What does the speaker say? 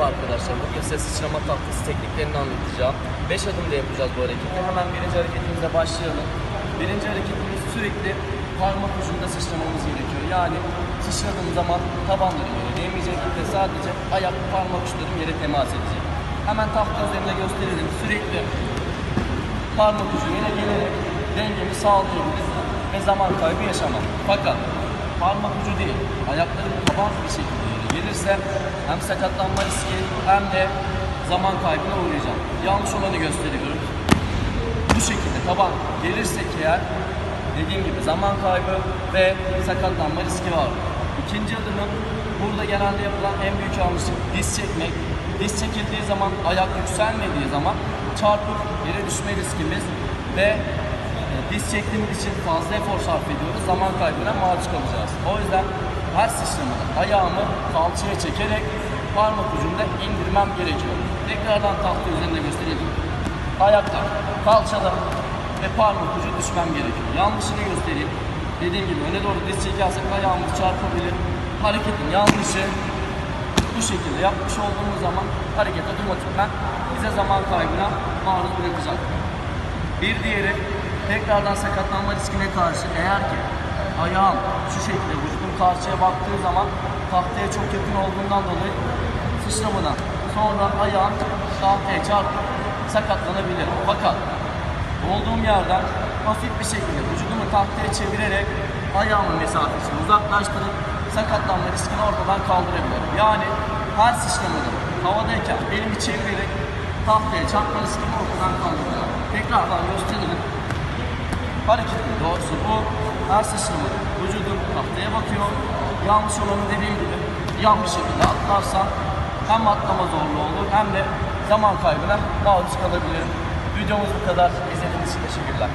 Merhaba arkadaşlar. Bugün size sıçrama tahtası tekniklerini anlatacağım. 5 adımda yapacağız bu hareketi. Hemen birinci hareketimize başlayalım. Birinci hareketimiz sürekli parmak ucunda sıçramamız gerekiyor. Yani sıçradığım zaman tabanları yere değmeyecek ve sadece ayak parmak uçlarım yere temas edecek. Hemen tahta üzerinde gösterelim. Sürekli parmak ucu yere gelerek dengemi sağlayabilir ve zaman kaybı yaşamam. Fakat parmak ucu değil, ayaklarım taban bir şekilde yere gelirse hem sakatlanma riski hem de zaman kaybına uğrayacağım. Yanlış olanı gösteriyorum. Bu şekilde taban gelirsek eğer dediğim gibi zaman kaybı ve sakatlanma riski var. İkinci adımın burada genelde yapılan en büyük yanlışlık diz çekmek. Diz çekildiği zaman ayak yükselmediği zaman çarpıp yere düşme riskimiz ve e, diz çektiğimiz için fazla efor sarf ediyoruz. Zaman kaybına maruz kalacağız. O yüzden her sıçramada ayağımı kalçaya çekerek parmak ucunda indirmem gerekiyor. Tekrardan tahta üzerinde gösterelim. Ayaklar kalçada ve parmak ucu düşmem gerekiyor. Yanlışını göstereyim. Dediğim gibi öne doğru diz çekersek ayağımız çarpabilir. Hareketin yanlışı bu şekilde yapmış olduğumuz zaman hareket otomatikman bize zaman kaybına maruz bırakacak. Bir diğeri tekrardan sakatlanma riskine karşı eğer ki ayağım şu şekilde vücudum karşıya baktığı zaman tahtaya çok yakın olduğundan dolayı sıçramadan sonra ayağım tahtaya çarpıp sakatlanabilir. Fakat olduğum yerden hafif bir şekilde vücudumu tahtaya çevirerek ayağımın mesafesini uzaklaştırıp sakatlanma riskini ortadan kaldırabilirim. Yani her sıçramada havadayken elimi çevirerek tahtaya çarpma riskini ortadan kaldıracağım. Tekrardan gösterelim. Hareketin doğrusu bu. Her sıçramada vücudum tahtaya bakıyor. Yanlış olanı dediğim gibi yanlış şekilde atlarsam hem atlama zorluğu olur hem de zaman kaybına maruz kalabilirim. Videomuz bu kadar. İzlediğiniz için teşekkürler.